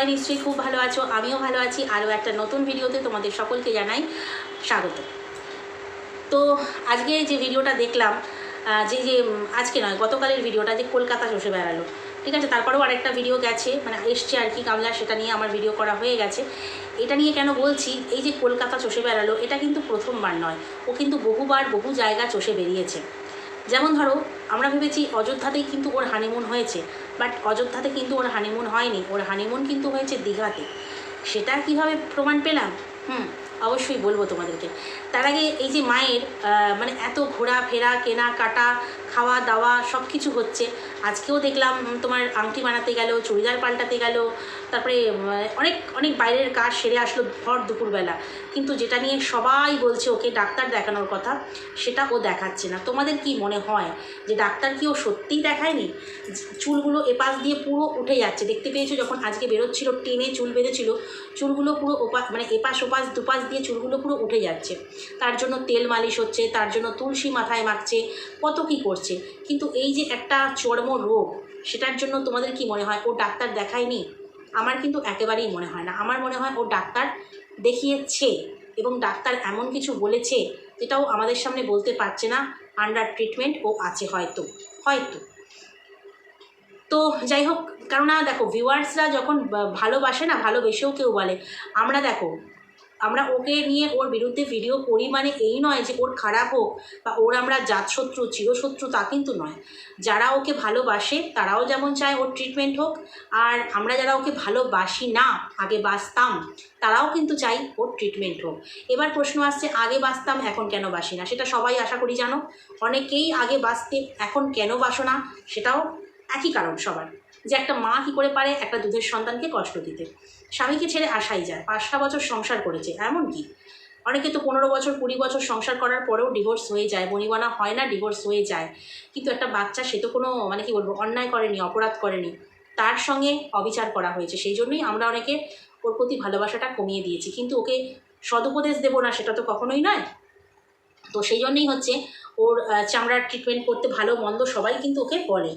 সবাই নিশ্চয়ই খুব ভালো আছো, আমিও ভালো আছি। আরও একটা নতুন ভিডিওতে তোমাদের সকলকে জানাই স্বাগত। তো আজকে যে ভিডিওটা দেখলাম যে যে আজকে নয়, গতকালের ভিডিওটা যে কলকাতা চষে বেড়ালো। ঠিক আছে, তারপরেও আরেকটা ভিডিও গেছে মানে এসছে আর কি কামলা, সেটা নিয়ে আমার ভিডিও করা হয়ে গেছে। এটা নিয়ে কেন বলছি, এই যে কলকাতা চষে বেড়ালো, এটা কিন্তু প্রথমবার নয়। ও কিন্তু বহুবার বহু জায়গা চষে বেরিয়েছে। যেমন ধরো, আমরা ভেবেছি অযোধ্যাতেই কিন্তু ওর হানিমুন হয়েছে। বাট অযোধ্যাতে কিন্তু ওর হানিমুন হয়নি। ওর হানিমুন কিন্তু হয়েছে দীঘাতে। সেটা কীভাবে প্রমাণ পেলাম? হুম, অবশ্যই বলব তোমাদেরকে। তার আগে এই যে মায়ের মানে এত ঘোরাফেরা কেনা কাটা খাওয়া দাওয়া সব কিছু হচ্ছে। আজকেও দেখলাম তোমার আংটি বানাতে গেল, চুড়িদার পাল্টাতে গেল, তারপরে অনেক অনেক বাইরের কাজ সেরে আসলো ভর দুপুরবেলা। কিন্তু যেটা নিয়ে সবাই বলছে, ওকে ডাক্তার দেখানোর কথা সেটা ও দেখাচ্ছে না। তোমাদের কি মনে হয় যে ডাক্তার কি ও সত্যিই দেখায়নি? চুলগুলো এপাশ দিয়ে পুরো উঠে যাচ্ছে। দেখতে পেয়েছ যখন আজকে বেরোচ্ছিল, টেনে চুল বেঁধেছিল, চুলগুলো পুরো ওপা মানে এপাশ, ওপাশ, দুপাশ দিয়ে চুলগুলো পুরো উঠে যাচ্ছে। তার জন্য তেল মালিশ হচ্ছে, তার জন্য তুলসী মাথায় মাখছে। কত কী করছে? কিন্তু এই যে একটা চর্ম রোগ সেটার জন্য তোমাদের কি মনে হয়? ও ডাক্তার দেখায়নি? আমার কিন্তু একেবারেই মনে হয় না। আমার মনে হয় ও ডাক্তার দেখিয়েছে এবং ডাক্তার এমন কিছু বলেছে যেটাও আমাদের সামনে বলতে পারছে না। আন্ডার ট্রিটমেন্ট ও আছে হয়তো হয়তো। তো যাই হোক, কেননা দেখো ভিউয়ার্সরা যখন ভালোবাসে না, ভালোবেসেও কেউ বলে। আমরা দেখো আমরা ওকে নিয়ে ওর বিরুদ্ধে ভিডিও করি মানে এই নয় যে ওর খারাপ হোক বা ওর আমরা জাতশত্রু চিরশত্রু তা কিন্তু নয়। যারা ওকে ভালোবাসে তারাও যেমন চায় ওর ট্রিটমেন্ট হোক, আর আমরা যারা ওকে ভালোবাসি না, আগে বাসতাম তারাও কিন্তু চাই ওর ট্রিটমেন্ট হোক। এবার প্রশ্ন আসছে, আগে বাসতাম এখন কেন বাসি না? সেটা সবাই আশা করি জানো। অনেকেই আগে বাসতে এখন কেন বাসো না? সেটাও একই কারণ সবার। যে একটা মা কী করে পারে? একটা দুধের সন্তানকে কষ্ট দিতে। স্বামীকে ছেড়ে আসাই যায়। পাঁচটা বছর সংসার করেছে। এমন কি? অনেকে তো পনেরো বছর, কুড়ি বছর সংসার করার পরেও ডিভোর্স হয়ে যায়। বনিবানা হয় না ডিভোর্স হয়ে যায়। কিন্তু একটা বাচ্চা, সে তো কোনো মানে কি বলব, অন্যায় করেনি, অপরাধ করেনি। তার সঙ্গে অবিচার করা হয়েছে। সেই জন্যই আমরা অনেকে ওর প্রতি ভালোবাসাটা কমিয়ে দিয়েছি। কিন্তু ওকে সদুপদেশ দেবো না, সেটা তো কখনোই নয়। তো সেই জন্যই হচ্ছে ওর চামড়ার ট্রিটমেন্ট করতে ভালো, মন্দ সবাই কিন্তু ওকে বলে।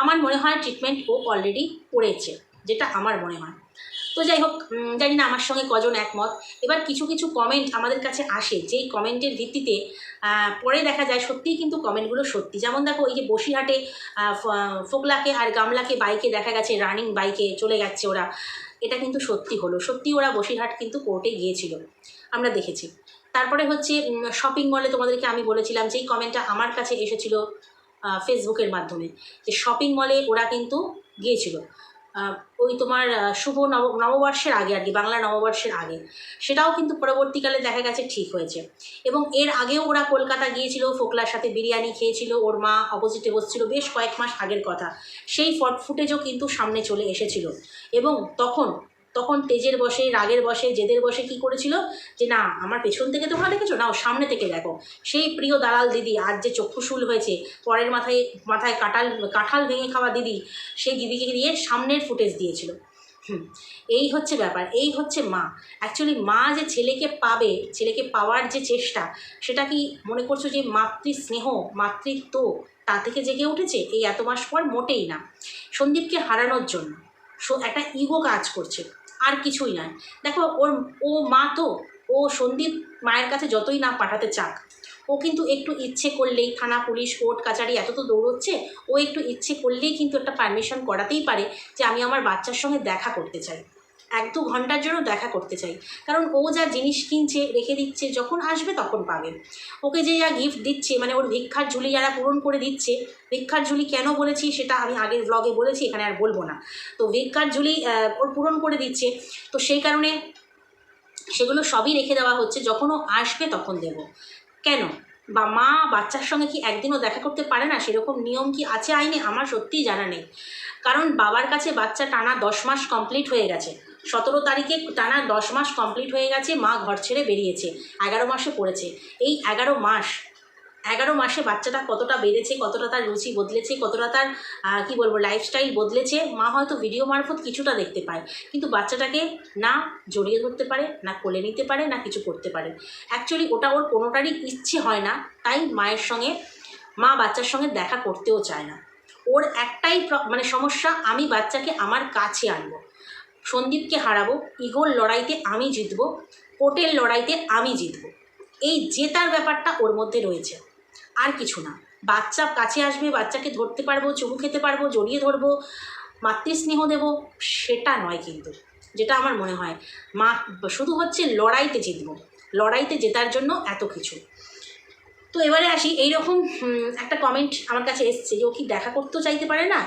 আমার মনে হয় ট্রিটমেন্ট ও অলরেডি করেছে, যেটা আমার মনে হয়। তো যাই হোক জানি না, আমার সঙ্গে কজন একমত। এবার কিছু কিছু কমেন্ট আমাদের কাছে আসে, যেই কমেন্টের ভিত্তিতে পরে দেখা যায় সত্যিই কিন্তু কমেন্টগুলো সত্যি। যেমন দেখো, এই যে বসিরহাটে ফোকলাকে আর গামলাকে বাইকে দেখা গেছে রানিং বাইকে চলে যাচ্ছে ওরা। এটা কিন্তু সত্যি হলো। সত্যি ওরা বসিরহাট কিন্তু কোর্টে গিয়েছিল। আমরা দেখেছি। তারপরে হচ্ছে শপিং মলে তোমাদেরকে আমি বলেছিলাম যেই কমেন্টটা আমার কাছে এসেছিল ফেসবুকের মাধ্যমে। যে শপিং মলে ওরা কিন্তু গিয়েছিল। ওই তোমার শুভ নব, নববর্ষের আগে আর কি, বাংলা নববর্ষের আগে। সেটাও কিন্তু পরবর্তীকালে দেখা গেছে ঠিক হয়েছে। এবং এর আগেও ওরা কলকাতা গিয়েছিল, ফোকলার সাথে বিরিয়ানি খেয়েছিল, ওর মা অপোজিটে বসছিল বেশ কয়েক মাস আগের কথা। সেই ফট ফুটেজও কিন্তু সামনে চলে এসেছিল। এবং তখন তখন তেজের বসে, রাগের বসে, জেদের বসে কি করেছিল? যে না, আমার পেছন থেকে তোমরা দেখেছ? না, ও সামনে থেকে দেখো। সেই প্রিয় দালাল দিদি, আজ যে চক্ষুশুল হয়েছে, পরের মাথায় মাথায় কাঁঠাল কাঁঠাল ভেঙে খাওয়া দিদি সেই দিদিকে দিয়ে সামনের ফুটেজ দিয়েছিল। হুম, এই হচ্ছে ব্যাপার, এই হচ্ছে মা। অ্যাকচুয়ালি মা যে ছেলেকে পাবে, ছেলেকে পাওয়ার যে চেষ্টা, সেটা কি মনে করছ যে মাতৃ স্নেহ মাতৃত্ব, তা থেকে জেগে উঠেছে? এই এত মাস পর মোটেই না। সন্দীপকে হারানোর জন্য। সো, একটা ইগো কাজ করছে। আর কিছুই নয়। দেখো, ওর, ও মা তো, ও সন্দীপ মায়ের কাছে যতই না পাঠাতে চাক, ও কিন্তু একটু ইচ্ছে করলেই থানা, পুলিশ, কোর্ট, কাচারি এত তো দৌড়চ্ছে, ও একটু ইচ্ছে করলেই কিন্তু একটা পারমিশন করাতেই পারে যে আমি আমার বাচ্চার সঙ্গে দেখা করতে চাই। এক দু ঘণ্টার জন্য দেখা করতে চাই। কারণ ও যা জিনিস কিনছে, রেখে দিচ্ছে, যখন আসবে তখন পাবে। ওকে যে যা গিফট দিচ্ছে মানে ওর ভিক্ষার ঝুলি যারা পূরণ করে দিচ্ছে, ভিক্ষার ঝুলি কেন বলেছি সেটা আমি আগের ব্লগে বলেছি, এখানে আর বলব না। তো ভিক্ষার ঝুলি ওর পূরণ করে দিচ্ছে, তো সেই কারণে সেগুলো সবই রেখে দেওয়া হচ্ছে, যখন ও আসবে তখন দেব। কেন? বা মা বাচ্চার সঙ্গে কি একদিনও দেখা করতে পারে না? সেরকম নিয়ম কি আছে আইনে? আমার সত্যিই জানা নেই। কারণ বাবার কাছে বাচ্চা টানা দশ মাস কমপ্লিট হয়ে গেছে। সতেরো তারিখে টানা দশ মাস কমপ্লিট হয়ে গেছে, মা ঘর ছেড়ে বেরিয়েছে, এগারো মাসে পড়েছে। এই এগারো মাস, এগারো মাসে বাচ্চাটা কতটা বেড়েছে, কতটা তার রুচি বদলেছে, কতটা তার কি বলব লাইফস্টাইল বদলেছে, মা হয়তো ভিডিও মারফত কিছুটা দেখতে পায়। কিন্তু বাচ্চাটাকে না জড়িয়ে ধরতে পারে, না কোলে নিতে পারে, না কিছু করতে পারে। অ্যাকচুয়ালি ওটা ওর কোনোটারই ইচ্ছে হয় না, তাই মায়ের সঙ্গে, মা বাচ্চার সঙ্গে দেখা করতেও চায় না। ওর একটাই মানে সমস্যা, আমি বাচ্চাকে আমার কাছে আনব। সন্দীপকে হারাবো, ইগোর লড়াইতে আমি জিতবো, কোর্টের লড়াইতে আমি জিতবো। এই জেতার ব্যাপারটা ওর মধ্যে রয়েছে। আর কিছু না। বাচ্চা কাছে আসবে, বাচ্চাকে ধরতে পারব, চুমু খেতে পারব, জড়িয়ে ধরবো, মাতৃস্নেহ দেবো, সেটা নয় কিন্তু। যেটা আমার মনে হয়, মা, শুধু হচ্ছে লড়াইতে জিতবো। লড়াইতে জেতার জন্য এত কিছু। তো এবারে আসি, এইরকম একটা কমেন্ট আমার কাছে এসছে যে ও কি দেখা করতেও চাইতে পারে না?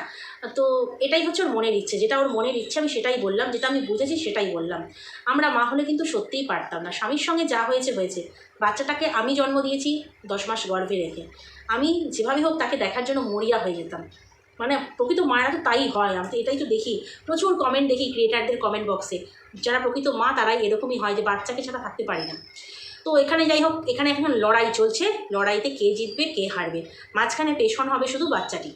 তো এটাই হচ্ছে ওর মনের ইচ্ছে। যেটা ওর মনের ইচ্ছে, আমি সেটাই বললাম। যেটা আমি বুঝেছি, সেটাই বললাম। আমরা মা হলে কিন্তু সত্যিই পারতাম না। স্বামীর সঙ্গে যা হয়েছে হয়েছে। বাচ্চাটাকে আমি জন্ম দিয়েছি দশ মাস গর্ভে রেখে। আমি যেভাবে হোক তাকে দেখার জন্য মরিয়া হয়ে যেতাম। মানে প্রকৃত মায়েরা তো তাই হয়। আমি তো এটাই তো দেখি। প্রচুর কমেন্ট দেখি ক্রিয়েটারদের কমেন্ট বক্সে যারা প্রকৃত মা, তারাই এরকমই হয় যে বাচ্চাকে ছাড়া থাকতে পারি না। তো এখানে যাই হোক, এখানে এখন লড়াই চলছে। লড়াইতে কে জিতবে, কে হারবে? মাঝখানে পেশন হবে শুধু বাচ্চাটি।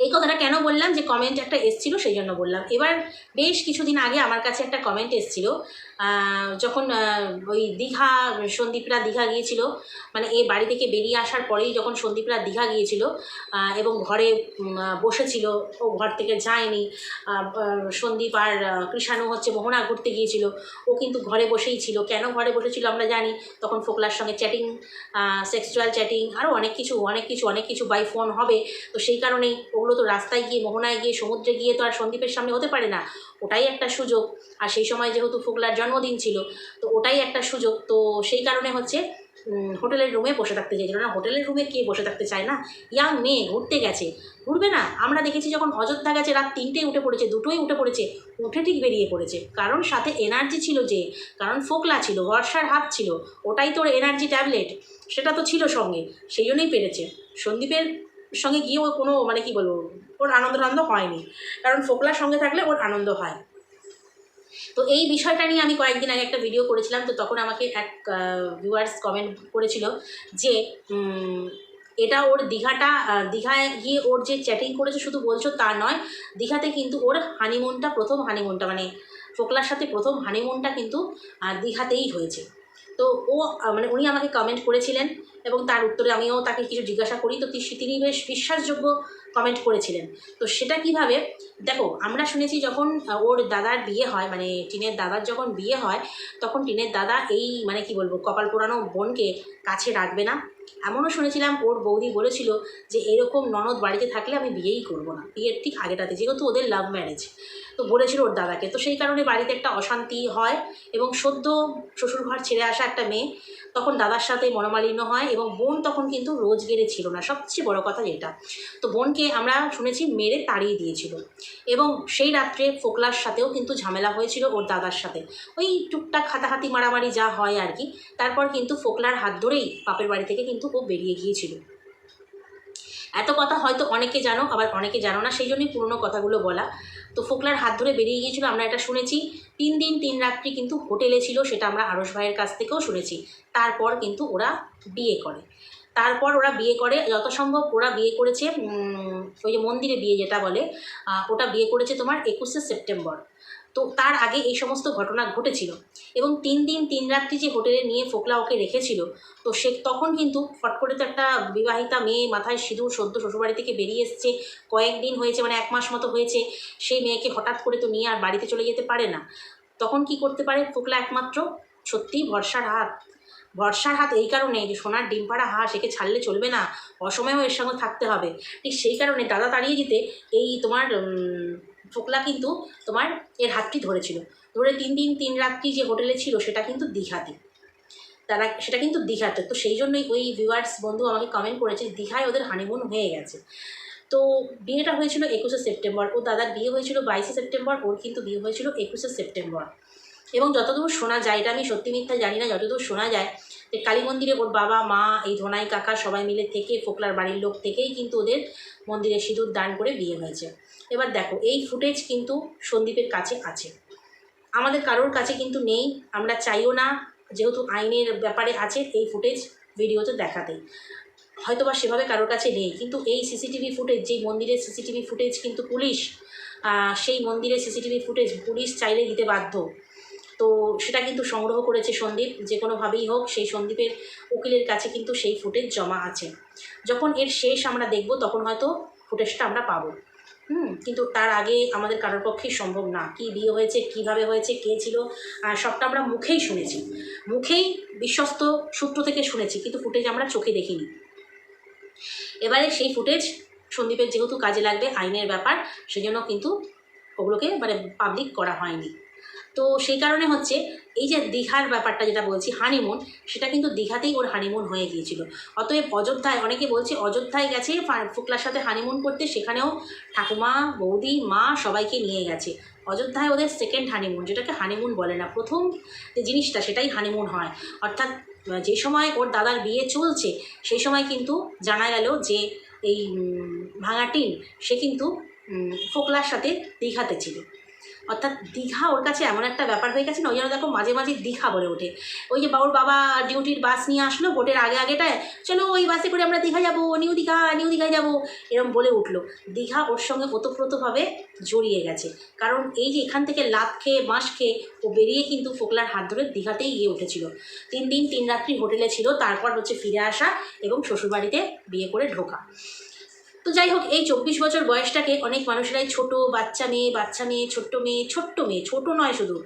এই কথাটা কেন বললাম? যে কমেন্ট একটা এসছিল, সেই জন্য বললাম। এবার বেশ কিছুদিন আগে আমার কাছে একটা কমেন্ট এসছিল। যখন ওই দীঘা, সন্দীপরা দীঘা গিয়েছিল মানে এই বাড়ি থেকে বেরিয়ে আসার পরেই যখন সন্দীপরা দীঘা গিয়েছিল এবং ঘরে বসেছিল, ও ঘর থেকে যায়নি সন্দীপ আর কৃষাণু হচ্ছে মোহনা ঘুরতে গিয়েছিল, ও কিন্তু ঘরে বসেই ছিল। কেন ঘরে বসেছিল আমরা জানি, তখন ফোকলার সঙ্গে চ্যাটিং সেক্সুয়াল চ্যাটিং আরও অনেক কিছু অনেক কিছু অনেক কিছু বাই ফোন হবে। তো সেই কারণেই ওগুলো তো রাস্তায় গিয়ে, মোহনায় গিয়ে, সমুদ্রে গিয়ে তো আর সন্দীপের সামনে হতে পারে না। ওটাই একটা সুযোগ। আর সেই সময় যেহেতু ফোকলার জন্মদিন ছিল, তো ওটাই একটা সুযোগ। তো সেই কারণে হচ্ছে হোটেলের রুমে বসে থাকতে চাইছিল না। হোটেলের রুমে কে বসে থাকতে চায় না? ইয়াং মেয়ে ঘুরতে গেছে। ঘুরবে না? আমরা দেখেছি যখন অযোধ্যা গেছে, রাত তিনটেই উঠে পড়েছে দুটোই উঠে পড়েছে, উঠে ঠিক বেরিয়ে পড়েছে। কারণ সাথে এনার্জি ছিল যে, কারণ ফোকলা ছিল, বর্ষার হাত ছিল। ওটাই তোর এনার্জি ট্যাবলেট সেটা তো ছিল সঙ্গে, সেই জন্যই পেরেছে। সন্দীপের সঙ্গে গিয়ে ও কোনো মানে কি বলব, ওর আনন্দ টানন্দ হয়নি। কারণ ফোকলার সঙ্গে থাকলে ওর আনন্দ হয়। তো এই বিষয়টা নিয়ে আমি কয়েকদিন আগে একটা ভিডিও করেছিলাম, তো তখন আমাকে এক ভিউয়ার্স কমেন্ট করেছিল যে এটা ওর দীঘাটা দীঘায় গিয়ে ওর যে চ্যাটিং করেছে শুধু বলছো তা নয়, দীঘাতে কিন্তু ওর হানিমুনটা প্রথম হানিমুনটা মানে ফোকলার সাথে প্রথম হানিমুনটা কিন্তু দীঘাতেই হয়েছে। তো ও মানে উনি আমাকে কমেন্ট করেছিলেন এবং তার উত্তরে আমিও তাকে কিছু জিজ্ঞাসা করি। তো তিনি বেশ বিশ্বাসযোগ্য কমেন্ট করেছিলেন। তো সেটা কীভাবে? দেখো, আমরা শুনেছি যখন ওর দাদার বিয়ে হয় মানে টিনের দাদার যখন বিয়ে হয়, তখন টিনের দাদা এই মানে কি বলব, কপাল পোড়ানো বোনকে কাছে রাখবে না। এমনও শুনেছিলাম, ওর বৌদি বলেছিল যে, এরকম ননদ বাড়িতে থাকলে আমি বিয়েই করব না। বিয়ের ঠিক আগেটাতে, যেহেতু ওদের লাভ ম্যারেজ তো বলেছিল ওর দাদাকে। তো সেই কারণে বাড়িতে একটা অশান্তি হয় এবং সদ্য শ্বশুরঘর ছেড়ে আসা একটা মেয়ে তখন দাদার সাথে মনোমালিন্য হয় এবং বোন তখন কিন্তু রোজগেরে ছিল না। সবচেয়ে বড় কথা যেটা, তো বোনকে আমরা শুনেছি মেরে তাড়িয়ে দিয়েছিল এবং সেই রাত্রে ফোকলার সাথেও কিন্তু ঝামেলা হয়েছিল ওর দাদার সাথে। ওই টুকটাক হাতাহাতি মারামারি যা হয় আর কি, তারপর কিন্তু ফোকলার হাত ধরেই বাপের বাড়ি থেকে কিন্তু ও বেরিয়ে গিয়েছিল। এত কথা হয়তো অনেকে জানো, আবার অনেকে জানো না, সেই জন্যই পুরনো কথাগুলো বলা। তো ফোকলার হাত ধরে বেরিয়ে গিয়েছিল, আমরা এটা শুনেছি। তিন দিন, তিন রাত্রি কিন্তু হোটেলে ছিল, সেটা আমরা আরস ভাইয়ের কাছ থেকেও শুনেছি। তারপর কিন্তু ওরা বিয়ে করে। তারপর ওরা বিয়ে করে যত সম্ভব ওরা বিয়ে করেছে ওই যে মন্দিরে বিয়ে যেটা বলে ওটা বিয়ে করেছে তোমার একুশে সেপ্টেম্বর। তো তার আগে এই সমস্ত ঘটনা ঘটেছিল। এবং তিন দিন, তিন রাত্রি যে হোটেলে নিয়ে ফোকলা ওকে রেখেছিল, তো সে তখন কিন্তু ফট করে তো একটা বিবাহিতা মেয়ে মাথায় সিঁদুর সদ্য শ্বশুরবাড়ি থেকে বেরিয়ে এসছে। কয়েকদিন হয়েছে মানে এক মাস মতো হয়েছে, সেই মেয়েকে হঠাৎ করে তো নিয়ে আর বাড়িতে চলে যেতে পারে না। তখন কি করতে পারে? ফোকলা একমাত্র সত্যিই ভরসার হাত। ভরসার হাত এই কারণে যে সোনার ডিম পাড়া হাঁস একে ছাড়লে চলবে না, অসময়েও এর সঙ্গে থাকতে হবে। ঠিক সেই কারণে দাদা তাড়িয়ে দিতে এই তোমার ফোকলা কিন্তু তোমার এর হাতটি ধরেছিল। ধরে তিন দিন, তিন রাত্রি যে হোটেলে ছিল সেটা কিন্তু দীঘাতে। তারা, সেটা কিন্তু দীঘাতে। তো সেই জন্যই ওই ভিউয়ার্স বন্ধু আমাকে কমেন্ট করেছে, দীঘায় ওদের হানিমুন হয়ে গেছে। তো বিয়েটা হয়েছিল একুশে সেপ্টেম্বর। ও দাদার বিয়ে হয়েছিল বাইশে সেপ্টেম্বর, ওর কিন্তু বিয়ে হয়েছিল একুশে সেপ্টেম্বর। এবং যতদূর শোনা যায়, এটা আমি সত্যি মিথ্যা জানি না, যতদূর শোনা যায়, যে কালী মন্দিরে ওর বাবা, মা, এই ধোনাই কাকা সবাই মিলে থেকে ফোকলার বাড়ির লোক থেকেই কিন্তু ওদের মন্দিরে সিঁদুর দান করে বিয়ে হয়েছে। এবার দেখো, এই ফুটেজ কিন্তু সন্দীপের কাছে আছে। আমাদের কারোর কাছে কিন্তু নেই, আমরা চাইও না, যেহেতু আইনের ব্যাপারে আছে এই ফুটেজ ভিডিওতে দেখাতে। হয়তো বা সেভাবে কারোর কাছে নেই, কিন্তু এই সিসিটিভি ফুটেজ, যেই মন্দিরের সিসিটিভি ফুটেজ কিন্তু পুলিশ সেই মন্দিরের সিসিটিভি ফুটেজ পুলিশ চাইলে দিতে বাধ্য। তো সেটা কিন্তু সংগ্রহ করেছে সন্দীপ, যে কোনোভাবেই হোক সেই সন্দীপের উকিলের কাছে কিন্তু সেই ফুটেজ জমা আছে। যখন এর শেষ আমরা দেখব, তখন হয়তো ফুটেজটা আমরা পাবো। হুম, কিন্তু তার আগে আমাদের কারোর পক্ষেই সম্ভব না। কি বিয়ে হয়েছে, কীভাবে হয়েছে, কে ছিল সবটা আমরা মুখেই শুনেছি। মুখেই বিশ্বস্ত সূত্র থেকে শুনেছি, কিন্তু ফুটেজ আমরা চোখে দেখিনি। এবারে সেই ফুটেজ সন্দীপের যেহেতু কাজে লাগবে আইনের ব্যাপার, সেজন্য কিন্তু ওগুলোকে মানে পাবলিক করা হয়নি। তো সেই কারণে হচ্ছে এই যে দীঘার ব্যাপারটা যেটা বলছি হানিমুন সেটা কিন্তু দীঘাতেই ওর হানিমুন হয়ে গিয়েছিল। অতএব অযোধ্যায়, অনেকে বলছে অযোধ্যায় গেছে ফুকলার সাথে হানিমুন করতে, সেখানেও ঠাকুমা, বৌদি, মা সবাইকে নিয়ে গেছে। অযোধ্যায় ওদের সেকেন্ড হানিমুন যেটাকে হানিমুন বলে না, প্রথম যে জিনিসটা সেটাই হানিমুন হয়। অর্থাৎ যে সময় ওর দাদার বিয়ে চলছে, সেই সময় কিন্তু জানা গেল যে এই ভাঙাটিন সে কিন্তু ফোকলার সাথে দীঘাতে ছিল। অর্থাৎ দীঘা ওর কাছে এমন একটা ব্যাপার হয়ে গেছে না, ওই জন্য দেখো মাঝে মাঝে দীঘা বলে ওঠে। ওই যে বাবুর বাবা ডিউটির বাস নিয়ে আসলো ভোটের আগে আগেটায়, চলো ওই বাসে করে আমরা দীঘা যাব নিউ দীঘা নিউ দীঘায় যাব এরকম বলে উঠল। দীঘা ওর সঙ্গে ওতপ্রোতভাবে জড়িয়ে গেছে। কারণ এই যে এখান থেকে লাভ খেয়ে বাঁশ খেয়ে ও বেরিয়ে কিন্তু ফোকলার হাত ধরে দীঘাতেই গিয়ে উঠেছিল। তিন দিন তিন রাত্রি হোটেলে ছিল, তারপর হচ্ছে ফিরে আসা এবং শ্বশুরবাড়িতে বিয়ে করে ঢোকা। তো যাই হোক, এই চব্বিশ বছর বয়সটাকে অনেক মানুষেরাই ছোট, বাচ্চা মেয়ে বাচ্চা মেয়ে, ছোট্ট মেয়ে ছোট্ট মেয়ে, ছোট নয় শুধু।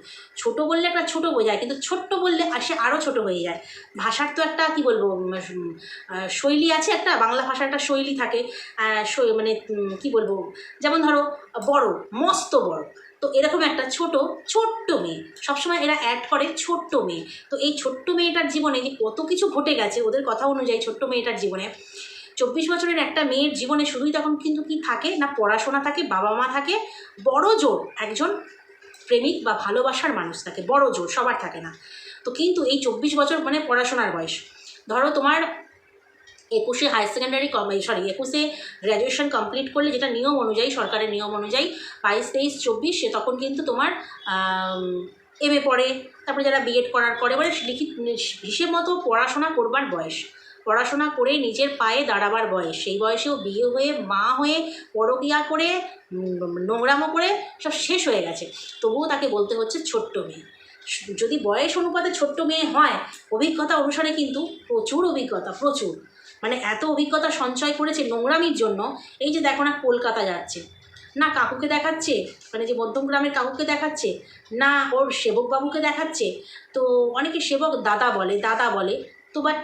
ছোট বললে একটা ছোট বোঝায়, কিন্তু ছোট্ট বললে আসে আরও ছোট হয়ে যায়। ভাষার তো একটা, কি বলব শৈলী আছে একটা, বাংলা ভাষার একটা শৈলী থাকে। মানে কি বলব, যেমন ধরো, বড়, মস্ত বড়। তো এরকম একটা ছোট, ছোট্ট মেয়ে। সবসময় এরা অ্যাড করে ছোট্ট মেয়ে। তো এই ছোট্ট মেয়েটার জীবনে যে কত কিছু ঘটে গেছে, ওদের কথা অনুযায়ী ছোট্ট মেয়েটার জীবনে চব্বিশ বছরের একটা মেয়ের জীবনে শুধুই তখন কিন্তু কি থাকে? না পড়াশোনা থাকে, বাবা মা থাকে, বড় জোর একজন প্রেমিক বা ভালোবাসার মানুষ থাকে, বড় জোর, সবার থাকে না। তো কিন্তু এই চব্বিশ বছর মানে পড়াশোনার বয়স। ধরো তোমার একুশে হায়ার সেকেন্ডারি কম সরি একুশে গ্র্যাজুয়েশন কমপ্লিট করলে যেটা নিয়ম অনুযায়ী, সরকারের নিয়ম অনুযায়ী বাইশ, তেইশ, চব্বিশ, সে তখন কিন্তু তোমার এম এ পড়ে। তারপরে যারা বিএড করার পরে মানে লিখিত হিসেব মতো পড়াশোনা করবার বয়স। পড়াশোনা করে নিজের পায়ে দাঁড়াবার বয়স। সেই বয়সেও বিয়ে হয়ে, মা হয়ে, পরকিয়া করে নোংরামো করে সব শেষ হয়ে গেছে। তবুও তাকে বলতে হচ্ছে ছোট্ট মেয়ে। যদি বয়স অনুপাতে ছোট্ট মেয়ে হয়, অভিজ্ঞতা অনুসারে কিন্তু প্রচুর অভিজ্ঞতা, প্রচুর। মানে এত অভিজ্ঞতা সঞ্চয় করেছে নোংরামির জন্য, এই যে দেখো না কলকাতা যাচ্ছে। না কাকুকে দেখাচ্ছে মানে যে মধ্যম গ্রামের কাকুকে দেখাচ্ছে, না ওর সেবকবাবুকে দেখাচ্ছে, তো অনেকে সেবক দাদা বলে দাদা বলে, তো বাট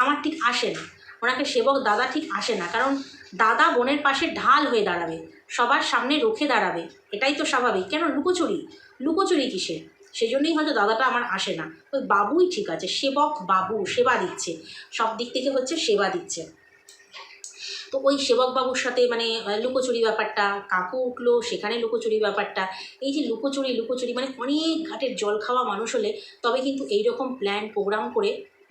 আমার ঠিক আসে না। ওনাকে সেবক দাদা ঠিক আসে না, কারণ দাদা বোনের পাশে ঢাল হয়ে দাঁড়াবে, সবার সামনে রুখে দাঁড়াবে, এটাই তো স্বাভাবিক। কেন লুকোচুরি? লুকোচুরি কিসে সেজন্যই হয়তো দাদাটা আমার আসে না। ওই বাবুই ঠিক আছে, সেবক বাবু, সেবা দিচ্ছে। সব দিক থেকে হচ্ছে সেবা দিচ্ছে। তো ওই সেবক বাবুর সাথে মানে লুকোচুরি ব্যাপারটা, কাকু উঠল, সেখানে লুকোচুরি ব্যাপারটা, এই যে লুকোচুরি লুকোচুরি মানে অনেক ঘাটের জল খাওয়া মানুষ হলে তবে কিন্তু এইরকম প্ল্যান প্রোগ্রাম করে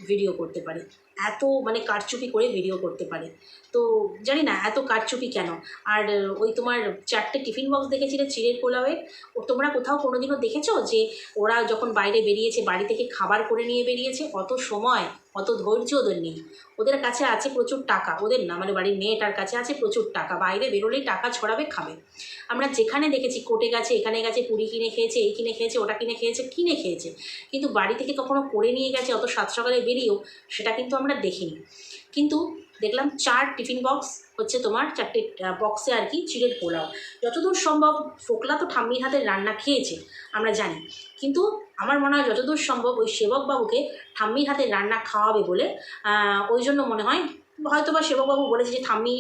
ভিডিও করতে পারে। এত মানে কারচুপি করে ভিডিও করতে পারে। তো জানি না, এত কারচুপি কেন? আর ওই তোমার চারটে টিফিন বক্স দেখেছিলে চিড়ের পোলাওয়ে ও তোমরা কোথাও কোনো দিনও দেখেছ যে ওরা যখন বাইরে বেরিয়েছে, বাড়ি থেকে খাবার করে নিয়ে বেরিয়েছে? অত সময়? অত ধৈর্য ওদের নেই। ওদের কাছে আছে প্রচুর টাকা। ওদের না মানে বাড়ির মেয়েটার কাছে আছে প্রচুর টাকা। বাইরে বেরোলেই টাকা ছড়াবে, খাবে। আমরা যেখানে দেখেছি, কোর্টে গেছে, এখানে গেছে পুরি কিনে খেয়েছে, এই কিনে খেয়েছে, ওটা কিনে খেয়েছে কিনে খেয়েছে। কিন্তু বাড়ি থেকে কখনো করে নিয়ে গেছে, অত সাত সকালে বেরিয়েও, সেটা কিন্তু আমরা দেখিনি। কিন্তু দেখলাম চার টিফিন বক্স হচ্ছে তোমার চারটে বক্সে আর কি চিড়ের পোলাও। যতদূর সম্ভব ফোকলা তো ঠাম্মির হাতের রান্না খেয়েছে, আমরা জানি। কিন্তু আমার মনে হয় যতদূর সম্ভব ওই সেবকবাবুকে ঠাম্মির হাতে রান্না খাওয়াবে বলে ওই জন্য মনে হয় হয়তো বা সেবকবাবু বলেছে যে, ঠাম্মি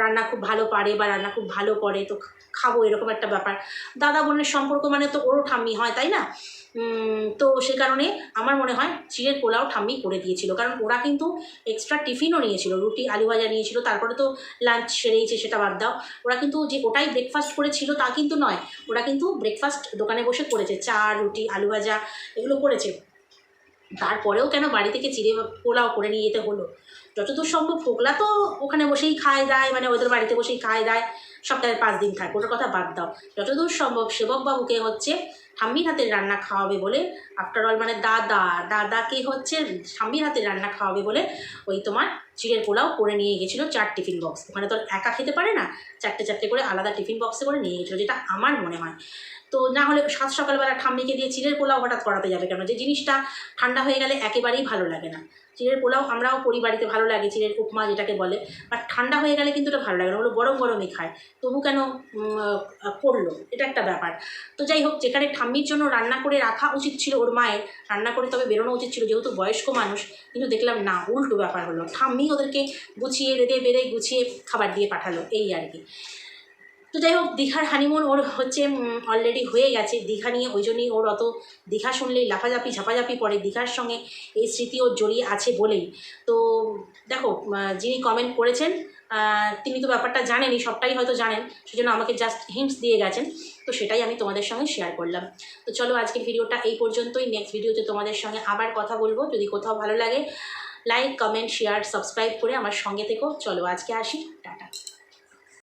রান্না খুব ভালো পারে বা রান্না খুব ভালো করে, তো খাব, এরকম একটা ব্যাপার। দাদা বোনের সম্পর্ক মানে তো ওরও ঠাম্মি হয়, তাই না? তো সে কারণে আমার মনে হয় চিড়ের পোলাও ঠাম্মি করে দিয়েছিল। কারণ ওরা কিন্তু এক্সট্রা টিফিনও নিয়েছিল, রুটি, আলু ভাজা নিয়েছিল, তারপরে তো লাঞ্চ সেরেইছে, সেটা বাদ দাও। ওরা কিন্তু যে ওটাই ব্রেকফাস্ট করেছিল তা কিন্তু নয়, ওরা কিন্তু ব্রেকফাস্ট দোকানে বসে করেছে, চা, রুটি, আলু ভাজা, এগুলো করেছে। তারপরেও কেন বাড়ি থেকে চিড়ে পোলাও করে নিয়ে যেতে হলো? যতদূর সম্ভব ফোকলা তো ওখানে বসেই খায় দায় মানে ওদের বাড়িতে বসেই খায় দায়, সপ্তাহে পাঁচ দিন খায় ওটার কথা বাদ দাও। যতদূর সম্ভব সেবকবাবুকে হচ্ছে ঠাম্মির হাতের রান্না খাওয়াবে বলে আফটার অল মানে দাদা, দাদাকে হচ্ছে ঠাম্মির হাতের রান্না খাওয়াবে বলে ওই তোমার চিড়ের পোলাও করে নিয়ে গেছিল চার টিফিন বক্স ওখানে তো একা খেতে পারে না, চারটে চারটে করে আলাদা টিফিন বক্সে করে নিয়ে গেছিল, যেটা আমার মনে হয়। তো না হলে সাত সকালবেলা ঠাম্মিকে দিয়ে চিড়ের পোলাও হঠাৎ করাতে যাবে কেন? যে জিনিসটা ঠান্ডা হয়ে গেলে একেবারেই ভালো লাগে না। চিড়ের পোলাও আমরাও করি বাড়িতে, ভালো লাগে চিড়ের উপমা যেটাকে বলে। বাট ঠান্ডা হয়ে গেলে কিন্তু এটা ভালো লাগে না, ওগুলো গরম গরমই খায়। তবু কেন করল এটা একটা ব্যাপার। তো যাই হোক, যেখানে ঠাম্মির জন্য রান্না করে রাখা উচিত ছিল ওর মায়ের, রান্না করে তবে বেরোনো উচিত ছিল যেহেতু বয়স্ক মানুষ, কিন্তু দেখলাম না, উল্টো ব্যাপার হলো। ঠাম্মি ওদেরকে গুছিয়ে, রেঁধে, বেড়ে গুছিয়ে খাবার দিয়ে পাঠালো, এই আর কি। তো যাই হোক, দীঘার হানিমুন ওর হচ্ছে অলরেডি হয়ে গেছে। দীঘা নিয়ে ওই জন্যই ওর অত দীঘা শুনলেই লাফাঝাপি ঝাপাঝাপি পড়ে। দীঘার সঙ্গে এই স্মৃতি ওর জড়িয়ে আছে বলেই। তো দেখো যিনি কমেন্ট করেছেন তিনি তো ব্যাপারটা জানেনই, সবটাই হয়তো জানেন। সেজন্য আমাকে জাস্ট হিন্টস দিয়ে গেছেন। তো সেটাই আমি তোমাদের সঙ্গে শেয়ার করলাম। তো চলো আজকের ভিডিওটা এই পর্যন্তই। নেক্সট ভিডিওতে তোমাদের সঙ্গে আবার কথা বলব। যদি কোথাও ভালো লাগে লাইক কমেন্ট শেয়ার সাবস্ক্রাইব করে আমার সঙ্গে থেকো। চলো আজকে আসি। টাটা।